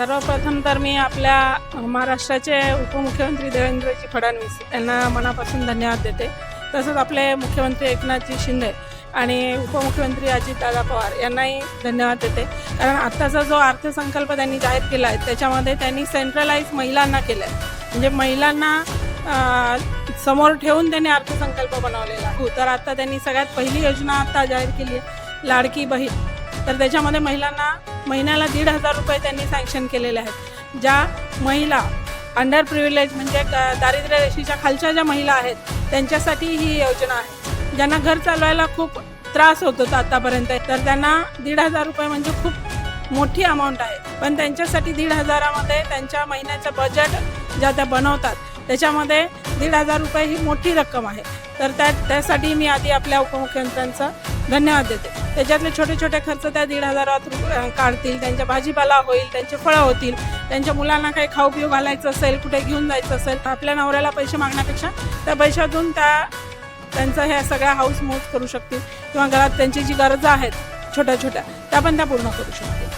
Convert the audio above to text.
सर्वप्रथम तर मी आपल्या महाराष्ट्राचे उपमुख्यमंत्री देवेंद्रजी फडणवीस यांना मनापासून धन्यवाद देते. तसंच आपले मुख्यमंत्री एकनाथजी शिंदे आणि उपमुख्यमंत्री अजितदादा पवार यांनाही धन्यवाद देते. कारण आत्ताचा जो अर्थसंकल्प त्यांनी जाहीर केला आहे त्याच्यामध्ये त्यांनी सेंट्रलाइज महिलांना केलं आहे म्हणजे महिलांना समोर ठेवून त्यांनी अर्थसंकल्प बनवलेला तर आता त्यांनी सगळ्यात पहिली योजना आता जाहीर केली आहे लाडकी बहीण. तर त्याच्यामध्ये महिलांना महिन्याला दीड हजार रुपये त्यांनी सँक्शन केलेले आहेत. ज्या महिला अंडर प्रिव्हिलेज म्हणजे दारिद्र्य रेषेच्या खालच्या ज्या महिला आहेत त्यांच्यासाठी ही योजना आहे. ज्यांना घर चालवायला खूप त्रास होत होता आतापर्यंत तर त्यांना दीड हजार रुपये म्हणजे खूप मोठी अमाऊंट आहे. पण त्यांच्यासाठी दीड हजारामध्ये त्यांच्या महिन्याचं बजेट ज्या त्या बनवतात त्याच्यामध्ये दीड हजार रुपये ही मोठी रक्कम आहे. तर त्या त्यासाठी मी आधी आपल्या उपमुख्यमंत्र्यांचा धन्यवाद देते. त्याच्यातले छोटे छोटे खर्च त्या दीड हजारात काढतील त्यांच्या भाजीपाला होईल त्यांचे फळं होतील त्यांच्या मुलांना काही खाऊ पिऊ घालायचं असेल कुठे घेऊन जायचं असेल आपल्या नवऱ्याला पैसे मागण्यापेक्षा त्या पैशातून त्या त्यांचं ह्या सगळ्या हाऊस मूव्ह करू शकतील. किंवा घरात त्यांची जी गरजा आहेत छोट्या छोट्या त्या पण त्या पूर्ण करू शकतील.